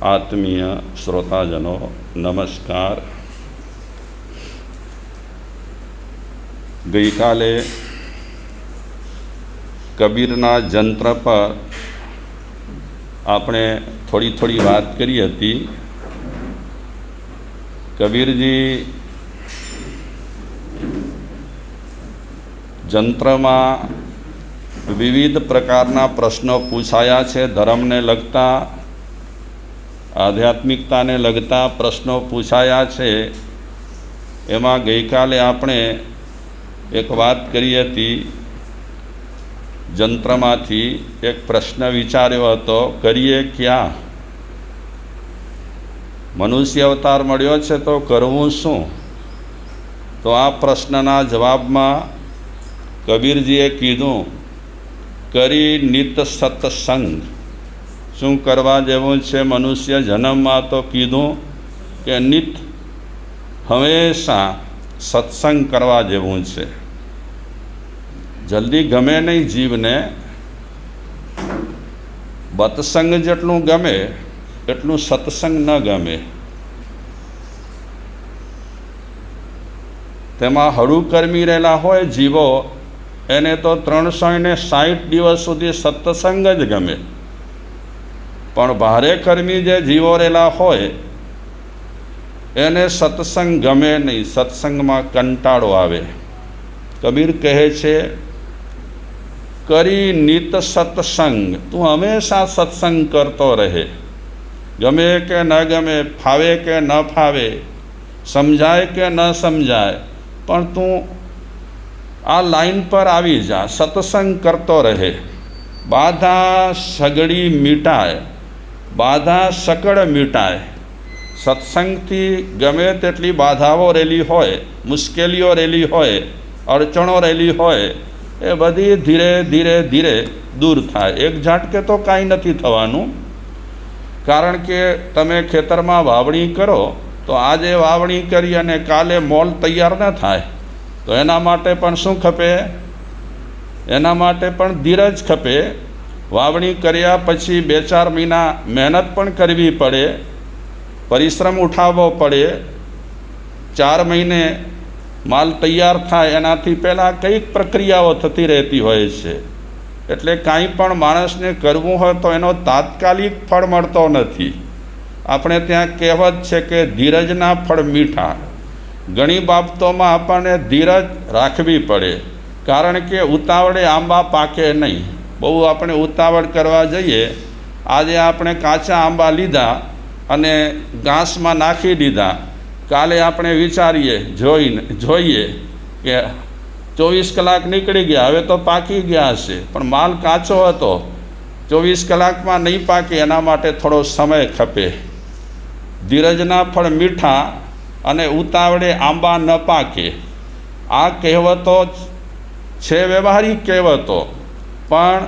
આત્મીય શ્રોતાજનો નમસ્કાર ગઈકાલે કબીરના જંત્ર પર આપણે થોડી થોડી વાત કરી હતી કબીરજી જંત્રમાં વિવિધ પ્રકારના પ્રશ્નો પૂછાયા છે ધર્મને લગતા આધ્યાત્મિકતાને લગતા પ્રશ્નો પૂછાયા છે. એમાં ગઈકાલે આપણે એક વાત કરી હતી. જંત્રમાંથી એક પ્રશ્ન વિચાર્યો હતો, કરીએ ક્યાં? મનુષ્ય અવતાર મળ્યો છે તો કરવું શું? તો આ પ્રશ્નના જવાબમાં કબીરજીએ કીધું, કરી નિત સત્સંગ. શું કરવા જેવું છે મનુષ્ય જન્મમાં તો કીધું કે નિત હંમેશા સત્સંગ કરવા જેવું છે. જલ્દી ગમે નહીં જીવને, બતસંગ જેટલું ગમે, એટલું સત્સંગ ન ગમે. તેમાં હળુકર્મી રહેલા હોય જીવો, એને તો ત્રણસો ને સાઠ દિવસ સુધી સત્સંગ જ ગમે. પણ ભારે કર્મી જે જીવો રહેલા હોય, એને સત્સંગ ગમે નહીં, સત્સંગમાં કંટાળો આવે. કબીર કહે છે, કરી નિત સત્સંગ, તું હંમેશા સત્સંગ કરતો રહે. ગમે કે ન ગમે, ફાવે કે ન ફાવે, સમજાય કે ન સમજાય, પણ તું આ લાઈન પર આવી જા, સત્સંગ કરતો રહે. બાધા સગડી મીટાય. બાધા સકળ મીટાય. સત્સંગથી ગમે તેટલી બાધાઓ રહેલી હોય, મુશ્કેલીઓ રહેલી હોય, અડચણો રહેલી હોય, એ બધી ધીરે ધીરે ધીરે દૂર થાય. એક ઝાટકે તો કાંઈ નથી થવાનું. કારણ કે તમે ખેતરમાં વાવણી કરો, તો આજે વાવણી કરી અને કાલે મોલ તૈયાર ન થાય. તો એના માટે પણ શું ખપે? એના માટે પણ ધીરજ ખપે. વાવણી કર્યા પછી બે ચાર મહિના મહેનત પણ કરવી પડે, પરિશ્રમ ઉઠાવવો પડે. ચાર મહિને માલ તૈયાર થાય, એનાથી પહેલાં કંઈક પ્રક્રિયાઓ થતી રહેતી હોય છે. એટલે કાંઈ પણ માણસને કરવું હોય તો એનો તાત્કાલિક ફળ મળતો નથી. આપણે ત્યાં કહેવત છે કે ધીરજના ફળ મીઠા. ઘણી બાબતોમાં આપણને ધીરજ રાખવી પડે, કારણ કે ઉતાવળે આંબા પાકે નહીં. બહુ આપણે ઉતાવળ કરવા જઈએ. આજે આપણે કાચા આંબા લીધા અને ઘાસમાં નાખી દીધા. કાલે આપણે વિચારીએ, જોઈને, જોઈએ કે ચોવીસ કલાક નીકળી ગયા, હવે તો પાકી ગયા હશે. પણ માલ કાચો હતો. ચોવીસ કલાકમાં નહીં પાકે, એના માટે થોડો સમય ખપે. ધીરજના ફળ મીઠા અને ઉતાવળે આંબા ન પાકે. આ કહેવતો છે વ્યવહારિક કહેવતો. પણ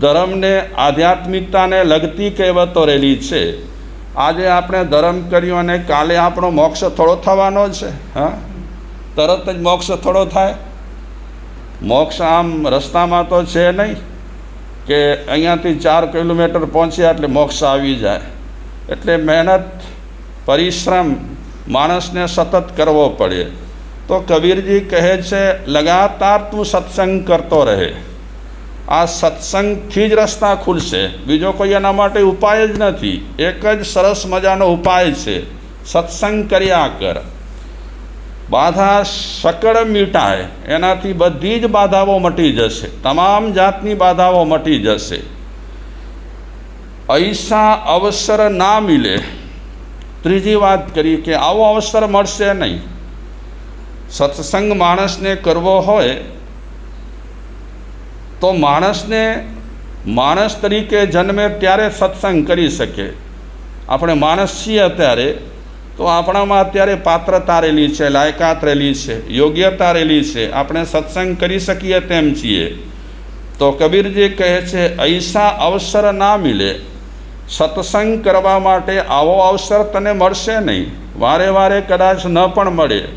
ધર્મને આધ્યાત્મિકતાને લગતી કહેવતો રહેલી છે. આજે આપણે ધર્મ કર્યું અને કાલે આપણો મોક્ષ થોડો થવાનો છે, હા? તરત જ મોક્ષ થોડો થાય. મોક્ષ આમ રસ્તામાં તો છે નહીં કે અહીંયાથી ચાર કિલોમીટર પહોંચ્યા એટલે મોક્ષ આવી જાય. એટલે મહેનત, પરિશ્રમ માણસને સતત કરવો પડે. તો કબીરજી કહે છે, લગાતાર તું સત્સંગ કરતો રહે. આ સત્સંગથી જ રસ્તા ખુલશે. બીજો કોઈ એના માટે ઉપાય જ નથી. એક જ સરસ મજાનો ઉપાય છે. સત્સંગ કર્યા કર. બાધા સકળ મીટાય. એનાથી બધી જ બાધાઓ મટી જશે. તમામ જાતની બાધાઓ મટી જશે. ઐસા અવસર ના મિલે. ત્રીજી વાત કરી કે આવો અવસર મળશે નહીં. સત્સંગ માણસને કરવો હોય તો માણસને, માણસ તરીકે જન્મે ત્યારે સત્સંગ કરી શકે. આપણે માણસ છીએ અત્યારે, તો આપણામાં અત્યારે પાત્રતા રહેલી છે, લાયકાત રહેલી છે, યોગ્યતા રહેલી છે. આપણે સત્સંગ કરી શકીએ તેમ છીએ. તો કબીરજી કહે છે, ઐસા અવસર ના મિલે. સત્સંગ કરવા માટે આવો અવસર તને મળશે નહીં. વારે વારે કદાચ ન પણ મળે.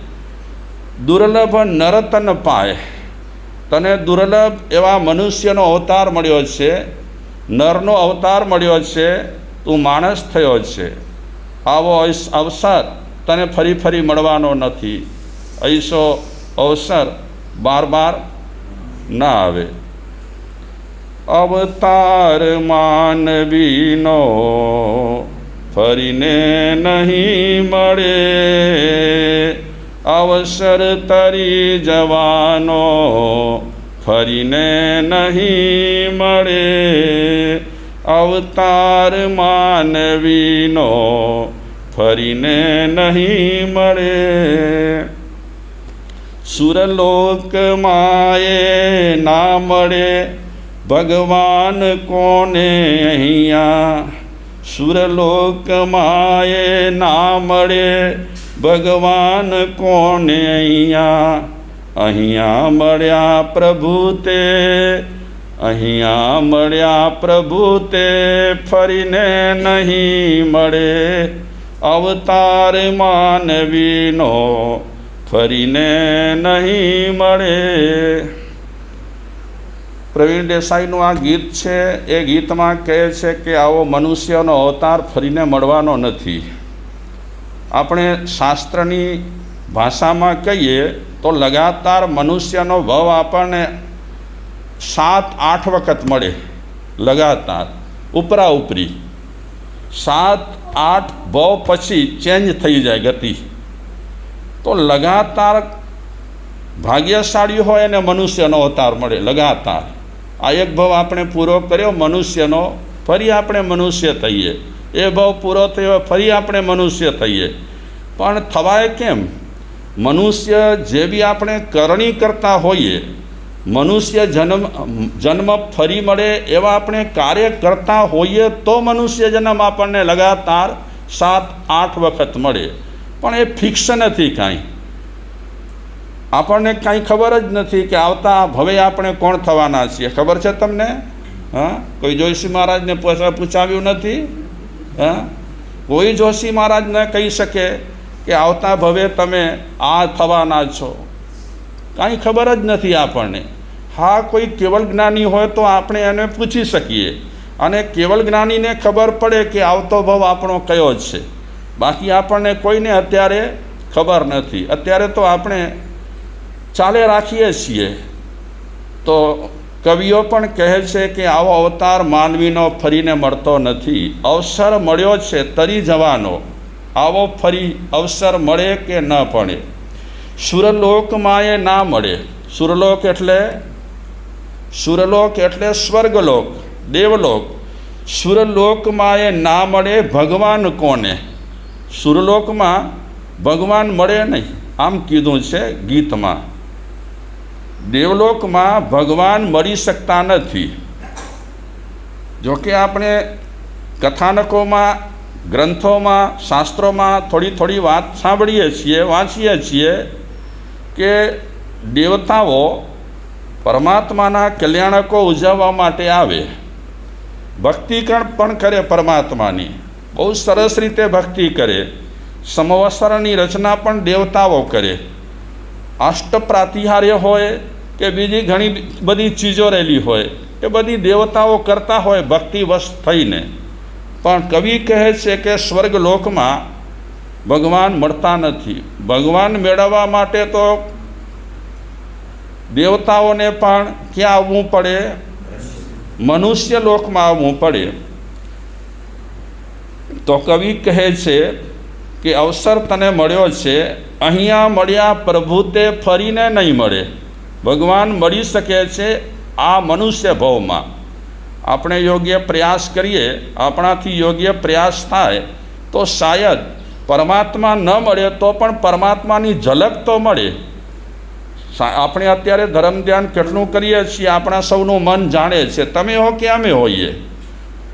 દુર્લભ નરતન પાય. તને દુર્લભ એવા મનુષ્યનો અવતાર મળ્યો છે, નરનો અવતાર મળ્યો છે, તું માણસ થયો છે. આવો અવસર તને ફરી ફરી મળવાનો નથી. ઐસો અવસર બાર બાર ના આવે. અવતાર માનવીનો ફરીને નહીં મળે. અવસર તરી જવાનો ફરીને નહીં મળે. અવતાર માનવીનો ફરીને નહીં મળે. સુરલોકમાં ના મળે. ભગવાન કોને અહીંયા? સુરલોકમાં ના મળે. ભગવાન કોને અહીંયા? અહીંયા મળ્યા પ્રભુ તે, અહીંયા મળ્યા પ્રભુ તે, ફરીને નહીં મળે. અવતાર માનવીનો ફરીને નહીં મળે. પ્રવીણ દેસાઈનું આ ગીત છે, એ ગીતમાં કહે છે કે આવો મનુષ્યનો અવતાર ફરીને મળવાનો નથી. આપણે શાસ્ત્રની ભાષામાં કહીએ તો લગાતાર મનુષ્યનો ભવ આપણને સાત, આઠ વખત મળે. લગાતાર ઉપરા ઉપરી સાત, આઠ ભવ પછી ચેન્જ થઈ જાય ગતિ. તો લગાતાર ભાગ્યશાળી હોય અને મનુષ્યનો અવતાર મળે, લગાતાર. આ એક ભાવ આપણે પૂરો કર્યો, મનુષ્યનો ફરી આપણે મનુષ્ય થઈએ. એ ભાવ પૂરો થયો, ફરી આપણે મનુષ્ય થઈએ. પણ થવાય કેમ? મનુષ્ય જે બી આપણે કરણી કરતા હોઈએ, મનુષ્ય જન્મ જન્મ ફરી મળે એવા આપણે કાર્ય કરતા હોઈએ તો મનુષ્ય જન્મ આપણને લગાતાર સાત, આઠ વખત મળે. પણ એ ફિક્સ નથી કાંઈ. આપણને કાંઈ ખબર જ નથી કે આવતા ભવે આપણે કોણ થવાના છીએ. ખબર છે તમને? હા? કોઈ જોશી મહારાજને પૂછ- પૂછાવ્યું નથી? કોઈ જોશી મહારાજ ન કહી શકે કે આવતા ભવે તમે આ થવાના છો. કાંઈ ખબર જ નથી આપણને. હા, કોઈ કેવલ જ્ઞાની હોય તો આપણે એને પૂછી શકીએ. અને કેવલ જ્ઞાનીને ખબર પડે કે આવતો ભવ આપણો કયો છે. બાકી આપણને કોઈને અત્યારે ખબર નથી. અત્યારે તો આપણે ચાલે રાખીએ છીએ. તો કવિઓ પણ કહે છે કે આવો અવતાર માનવીનો ફરીને મળતો નથી. અવસર મળ્યો છે તરી જવાનો. આવો ફરી અવસર મળે કે ન પડે સુરલોકમાં એ ના મળે. સુરલોક એટલે? સુરલોક એટલે સ્વર્ગલોક, દેવલોક. સુરલોકમાં એ ના મળે ભગવાન કોને? સુરલોકમાં ભગવાન મળે નહીં. આમ કીધું છે ગીતમાં. દેવલોકમાં ભગવાન મળી શકતા નથી. જોકે આપણે કથાનકોમાં, ગ્રંથોમાં, શાસ્ત્રોમાં થોડી થોડી વાત સાંભળીએ છીએ, વાંચીએ છીએ કે દેવતાઓ પરમાત્માના કલ્યાણકો ઉજવવા માટે આવે. ભક્તિ પણ કરે પરમાત્માની. બહુ સરસ રીતે ભક્તિ કરે. સમવસરની રચના પણ દેવતાઓ કરે. અષ્ટપ્રાતિહાર્ય હોય કે બીજી ઘણી બધી ચીજો રહેલી હોય એ બધી દેવતાઓ કરતા હોય ભક્તિવશ થઈને. પણ કવિ કહે છે કે સ્વર્ગલોકમાં ભગવાન મળતા નથી. ભગવાન મેળવવા માટે તો દેવતાઓને પણ ક્યાં આવવું પડે? મનુષ્ય લોકમાં આવવું પડે. તો કવિ કહે છે કે અવસર તને મળ્યો છે, અહીંયા મળ્યા પ્રભુ તે ફરીને નહીં મળે. ભગવાન મળી શકે છે આ મનુષ્ય ભાવમાં. આપણે યોગ્ય પ્રયાસ કરીએ, આપણાથી યોગ્ય પ્રયાસ થાય, તો શાયદ પરમાત્મા ન મળે તો પણ પરમાત્માની ઝલક તો મળે. આપણે અત્યારે ધર્મ ધ્યાન કેટલું કરીએ છીએ આપણા સૌનું મન જાણે છે. તમે હો કે અમે હોઈએ?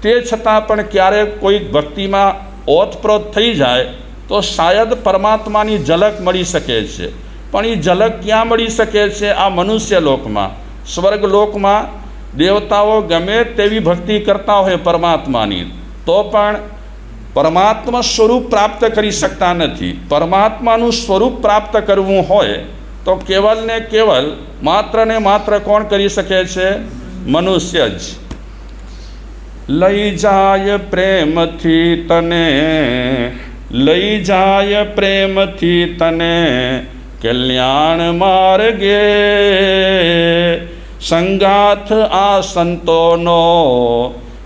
તે છતાં પણ ક્યારેક કોઈ ભક્તિમાં ઓતપ્રોત થઈ જાય તો શાયદ પરમાત્માની ઝલક મળી શકે છે. પણ એ ઝલક ક્યાં મળી શકે છે આ મનુષ્ય લોકમાં? સ્વર્ગ લોકમાં દેવતાઓ ગમે તેવી ભક્તિ કરતા હોય પરમાત્માની, તો પણ પરમાત્મા સ્વરૂપ પ્રાપ્ત કરી શકતા નથી. પરમાત્માનું સ્વરૂપ પ્રાપ્ત કરવું હોય તો કેવલ ને કેવલ માત્ર ને માત્ર કોણ કરી શકે છે? મનુષ્ય જ. લઈ જાય પ્રેમથી તને, લઈ જાય પ્રેમથી તને કલ્યાણ માર્ગે. સંગાથ આ સંતોનો,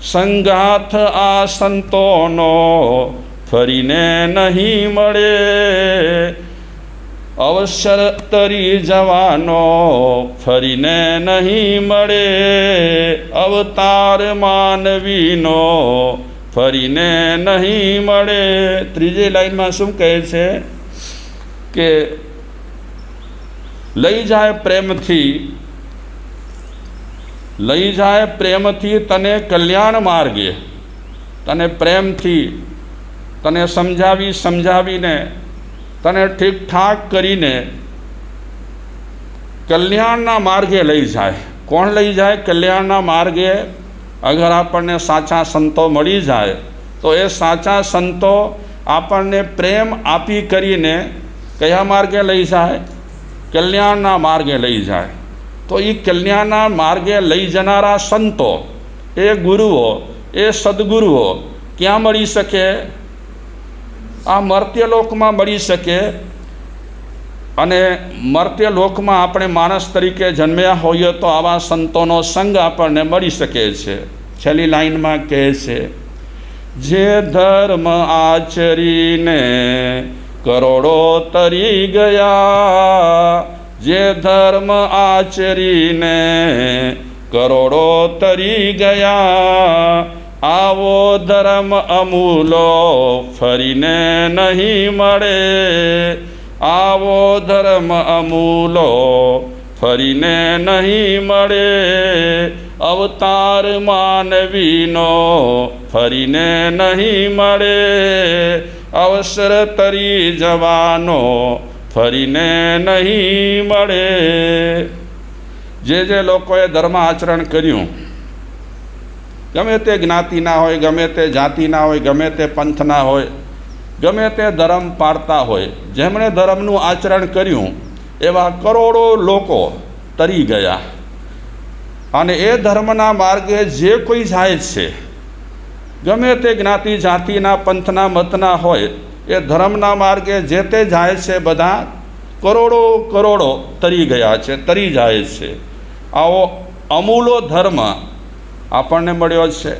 સંગાથ આ સંતોનો ફરીને નહીં મળે. અવસર તરી જવાનો ફરીને નહીં મળે. અવતાર માનવીનો ફરીને નહીં મળે. ત્રીજી લાઈનમાં શું કહે છે? કે લઈ જાય પ્રેમથી, લઈ જાય પ્રેમથી તને કલ્યાણ માર્ગે. તને પ્રેમથી, તને સમજાવી સમજાવીને, તને ઠીકઠાક કરીને કલ્યાણના માર્ગે લઈ જાય. કોણ લઈ જાય? કલ્યાણના માર્ગે અગર આપણને સાચા સંતો મળી જાય, તો એ સાચા સંતો આપણને પ્રેમ આપી કરીને કયા માર્ગે લઈ જાય? કલ્યાણના માર્ગે લઈ જાય. તો એ કલ્યાણના માર્ગે લઈ જનારા સંતો, એ ગુરુઓ, એ સદગુરુઓ ક્યાં મળી શકે? આ મર્ત્યલોકમાં મળી શકે અને મર્ત્યલોકમાં આપણે માણસ તરીકે જન્મ્યા હોઈએ તો આવા સંતોનો સંગ આપણને મળી શકે છે. છેલ્લી લાઈનમાં કહે છે, જે ધર્મ આચરીને કરોડો તરી ગયા. જે ધર્મ આચરીને કરોડો તરી ગયા. આવો ધર્મ અમૂલો ફરીને નહીં મળે. આવો ધર્મ અમૂલો ફરીને નહીં મળે. અવતાર માનવીનો ફરીને નહીં મળે. અવસર તરી જવાનો ફરીને નહીં મળે. જે જે લોકોએ ધર્મ આચરણ કર્યું, ગમે તે જ્ઞાતિના હોય, ગમે તે જાતિના હોય, ગમે તે પંથના હોય, ગમે તે ધર્મ પાળતા હોય, જેમણે ધર્મનું આચરણ કર્યું, એવા કરોડો લોકો તરી ગયા. અને એ ધર્મના માર્ગે જે કોઈ જાય છે ગમે તે જ્ઞાતિ, જાતિના, પંથના, મતના હોય, એ ધર્મના માર્ગે જે તે જાય છે બધા કરોડો કરોડો તરી ગયા છે, તરી જાય છે. આવો અમૂલો ધર્મ આપણને મળ્યો છે.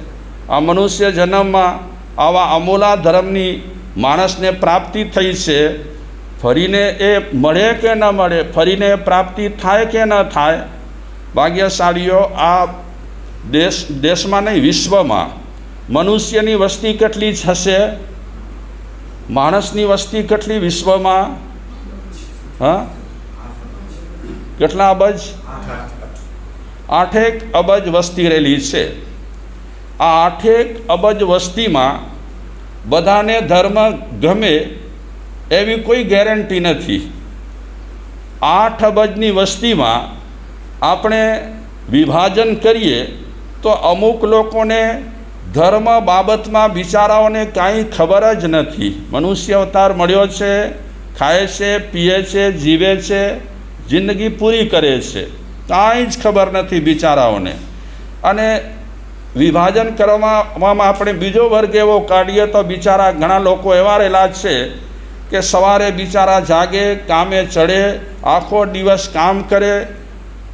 આ મનુષ્ય જન્મમાં આવા અમૂલા ધર્મની માણસને પ્રાપ્તિ થઈ છે. ફરીને એ મળે કે ન મળે, ફરીને પ્રાપ્તિ થાય કે ન થાય, ભાગ્યશાળીઓ આ દેશ, દેશમાં નહીં, વિશ્વમાં મનુષ્યની વસ્તી કેટલી હશે? માણસની વસ્તી કેટલી વિશ્વમાં? હા? કેટલા અબજ? આઠેક અબજ વસ્તી રહેલી છે. આ આઠેક અબજ વસ્તીમાં બધાને ધર્મ ગમે એવી કોઈ ગેરંટી નથી. આઠ અબજની વસ્તીમાં આપણે વિભાજન કરીએ તો અમુક લોકોને ધર્મ બાબતમાં બિચારાઓને કાંઈ ખબર જ નથી. મનુષ્ય અવતાર મળ્યો છે, ખાય છે, પીએ છે, જીવે છે, જિંદગી પૂરી કરે છે. કાંઈ જ ખબર નથી બિચારાઓને. અને વિભાજન કરવામાં આપણે બીજો વર્ગ એવો કાઢીએ તો બિચારા ઘણા લોકો એવા રહેલા છે કે સવારે બિચારા જાગે, કામે ચડે, આખો દિવસ કામ કરે,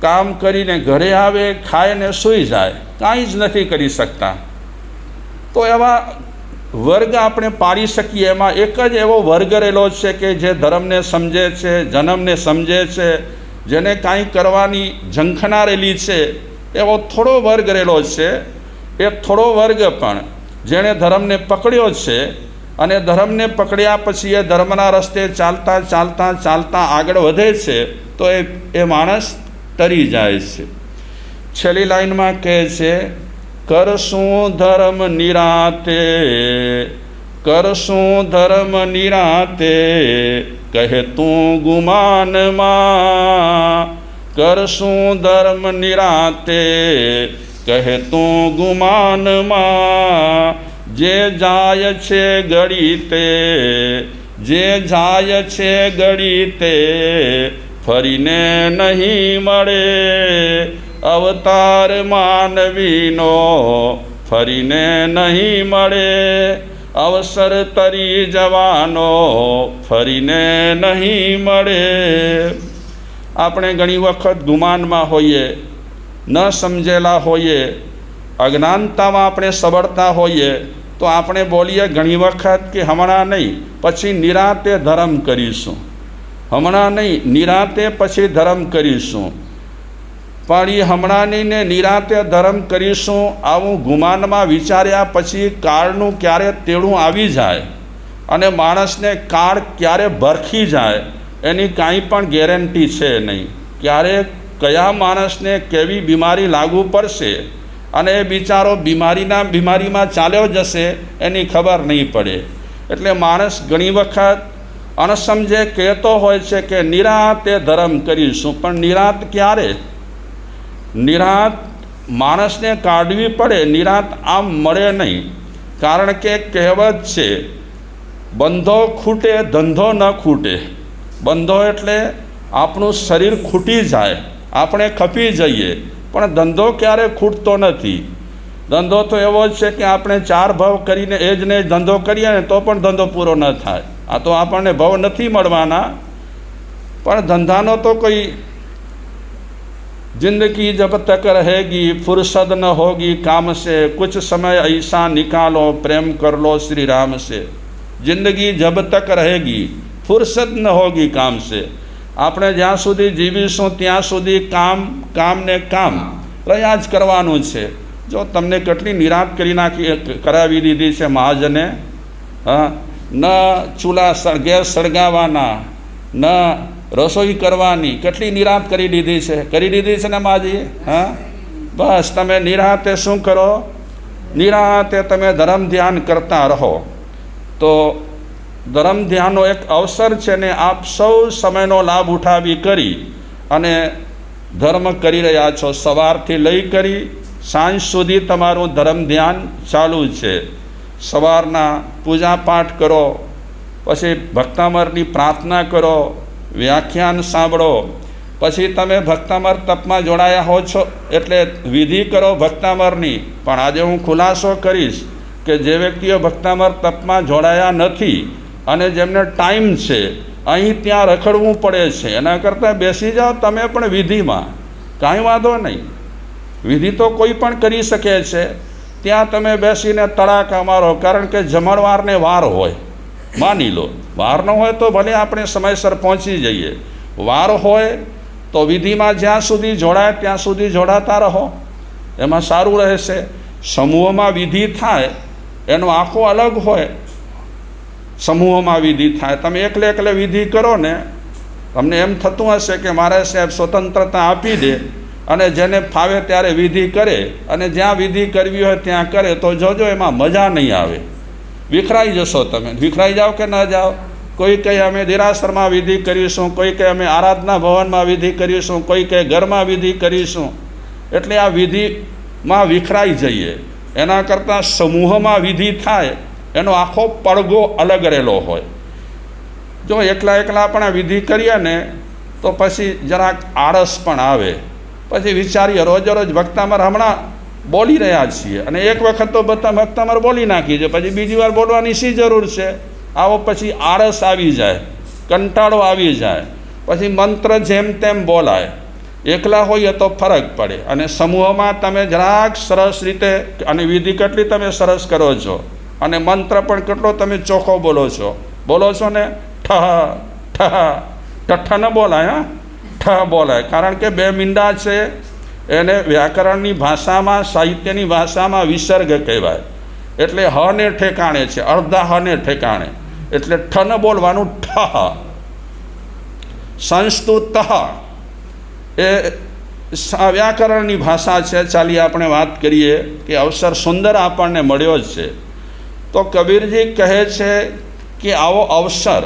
કામ કરીને ઘરે આવે, ખાય ને સૂઈ જાય. કાંઈ જ નથી કરી શકતા. તો એવા વર્ગ આપણે પાડી શકીએ. એમાં એક જ એવો વર્ગ રહેલો છે કે જે ધર્મને સમજે છે, જન્મને સમજે છે, જેને કાંઈ કરવાની ઝંખના રહેલી છે. એવો થોડો વર્ગ રહેલો છે. એ થોડો વર્ગ પણ જેણે ધર્મને પકડ્યો છે અને ધર્મને પકડ્યા પછી એ ધર્મના રસ્તે ચાલતા ચાલતા ચાલતા આગળ વધે છે, તો એ એ માણસ તરી જાય છે. છેલ્લી લાઈનમાં કહે છે કરશું ધર્મ નિરાતે, કરશું ધર્મ નિરાતે, કહે તું ગુમાનમાં કરશું ધર્મ નિરાતે, કહે તું ગુમાનમાં જે જાય છે ગળી તે જે જાય છે ગળી તે ફરીને નહીં મળે. અવતાર માનવીનો ફરીને નહીં મળે. અવસર તરી જવાનો ફરીને નહીં મળે. આપણે ઘણી વખત ગુમાનમાં હોઈએ, ન સમજેલા હોઈએ, અજ્ઞાનતામાં આપણે સબળતા હોઈએ, તો આપણે બોલીએ ઘણી વખત કે હમણાં નહીં, પછી નિરાતે ધર્મ કરીશું. હમણાં નહીં, નિરાતે પછી ધર્મ કરીશું. પણ એ હમણાંનીને નિરાતે ધર્મ કરીશું આવું ગુમાનમાં વિચાર્યા પછી કાળનું ક્યારે તેડું આવી જાય અને માણસને કાળ ક્યારે ભરખી જાય એની કાંઈ પણ ગેરંટી છે નહીં. ક્યારે કયા માણસને કેવી બીમારી લાગુ પડશે અને એ બિચારો બીમારીના બીમારીમાં ચાલ્યો જશે એની ખબર નહીં પડે. એટલે માણસ ઘણી વખત અણસમજે કહેતો હોય છે કે નિરાતે ધર્મ કરીશું, પણ નિરાત ક્યારે? નિરાત માણસને કાઢવી પડે, નિરાત આમ મળે નહીં. કારણ કે કહેવત છે, બંધો ખૂટે, ધંધો ન ખૂટે. બંધો એટલે આપણું શરીર ખૂટી જાય, આપણે ખપી જઈએ. પણ ધંધો ક્યારે ખૂટતો નથી. ધંધો તો એવો જ છે કે આપણે ચાર ભાવ કરીને એ જ ને ધંધો કરીએ ને તો પણ ધંધો પૂરો ન થાય. આ તો આપણને ભાવ નથી મળવાના. પણ ધંધાનો તો કોઈ जिंदगी जब तक रहेगी फुर्सत न होगी काम से कुछ समय ऐसा निकालो प्रेम कर लो श्री राम से જિંદગી જબ તક રહેગી ફુરસત ન હોગી કામ છે આપણે જ્યાં સુધી જીવીશું ત્યાં સુધી કામ કામ ને કામ રહ્યા જ કરવાનું છે જો તમને કેટલી નિરાત કરી નાખી કરાવી દીધી છે મહાજને હા ન ચૂલા સળ- ગેસ સળગાવવાના ન રસોઈ કરવાની કેટલી નિરાત કરી દીધી છે? કરી દીધી છે ને માજી? હા? બસ, તમે નિરાતે શું કરો? નિરાતે તમે ધર્મ ધ્યાન કરતા રહો. તો ધર્મ ધ્યાનનો એક અવસર છે ને આપ સૌ સમયનો લાભ ઉઠાવી કરી અને ધર્મ કરી રહ્યા છો. સવારથી લઈ કરી સાંજ સુધી તમારું ધર્મ ધ્યાન ચાલુ છે. સવારના પૂજા પાઠ કરો, પછી ભક્તામરની પ્રાર્થના કરો વ્યાખ્યાન સાંભળો. પછી તમે ભક્તામર તપમાં જોડાયા હો છો, એટલે વિધિ કરો ભક્તામરની. પણ આજે હું ખુલાસો કરીશ કે જે વ્યક્તિઓ ભક્તામર તપમાં જોડાયા નથી અને જેમને ટાઈમ છે, અહીં ત્યાં રખડવું પડે છે, એના કરતાં બેસી જાઓ તમે પણ વિધિમાં. કાંઈ વાંધો નહીં. વિધિ તો કોઈ પણ કરી શકે છે. ત્યાં તમે બેસીને તડાકા મારો, કારણ કે જમણવારને વાર હોય. માની લો વાર ન હોય તો ભલે આપણે સમયસર પહોંચી જઈએ. વાર હોય તો વિધિમાં જ્યાં સુધી જોડાય, ત્યાં સુધી જોડાતા રહો. એમાં સારું રહેશે. સમૂહમાં વિધિ થાય, એનો આખો અલગ હોય. સમૂહમાં વિધિ થાય. તમે એકલે એકલે વિધિ કરો ને, તમને એમ થતું હશે કે મારે સાહેબ સ્વતંત્રતા આપી દે અને જેને ફાવે ત્યારે વિધિ કરે અને જ્યાં વિધિ કરવી હોય ત્યાં કરે તો જોજો એમાં મજા નહીં આવે. વિખરાઈ જશો તમે. વિખરાઈ જાઓ કે ન જાઓ? કોઈ કહે અમે દેરાસરમાં વિધિ કરીશું, કોઈ કંઈ અમે આરાધના ભવનમાં વિધિ કરીશું, કોઈ કંઈ ઘરમાં વિધિ કરીશું. એટલે આ વિધિમાં વિખરાઈ જઈએ. એના કરતાં સમૂહમાં વિધિ થાય, એનો આખો પડઘો અલગ રહેલો હોય. જો એકલા એકલા આપણે વિધિ કરીએ ને, તો પછી જરાક આળસ પણ આવે. પછી વિચારીએ, રોજે રોજ વક્તામાં હમણાં બોલી રહ્યા છીએ. અને એક વખત તો બધા અમારે બોલી નાખી છે. પછી બીજી વાર બોલવાની શી જરૂર છે? આવો પછી આળસ આવી જાય, કંટાળો આવી જાય. પછી મંત્ર જેમ તેમ બોલાય. એકલા હોઈએ તો ફરક પડે. અને સમૂહમાં તમે જરાક સરસ રીતે અને વિધિ કેટલી તમે સરસ કરો છો. અને મંત્ર પણ કેટલો તમે ચોખ્ખો બોલો છો. બોલો છો ને, ઠ ઠ, ઠઠ ન બોલાય, હા. ઠ બોલાય. કારણ કે બે મીંડા છે એને વ્યાકરણની ભાષામાં, સાહિત્યની ભાષામાં વિસર્ગ કહેવાય. એટલે હ ને ઠેકાણે છે અર્ધા હ ને ઠેકાણે. એટલે ઠન બોલવાનું ઠ. સંસ્તુત. એ વ્યાકરણની ભાષા છે. ચાલી આપણે વાત કરીએ કે અવસર સુંદર આપણને મળ્યો જ છે. તો કબીરજી કહે છે કે આવો અવસર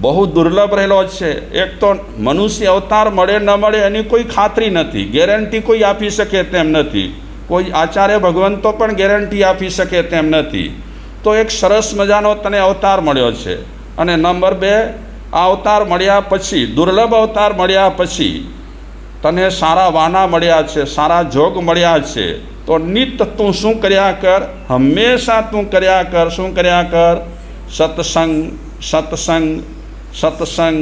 બહુ દુર્લભ રહેલો છે. એક તો મનુષ્ય અવતાર મળે, ન મળે એની કોઈ ખાતરી નથી. ગેરંટી કોઈ આપી શકે તેમ નથી. કોઈ આચાર્ય ભગવંતો પણ ગેરંટી આપી શકે તેમ નથી. તો એક સરસ મજાનો તને અવતાર મળ્યો છે. અને નંબર બે, આ અવતાર મળ્યા પછી, દુર્લભ અવતાર મળ્યા પછી તને સારા વાના મળ્યા છે, સારા જોગ મળ્યા છે. તો નિત તું શું કર્યા કર? હંમેશા તું કર્યા કર. શું કર્યા કર? સત્સંગ સત્સંગ સત્સંગ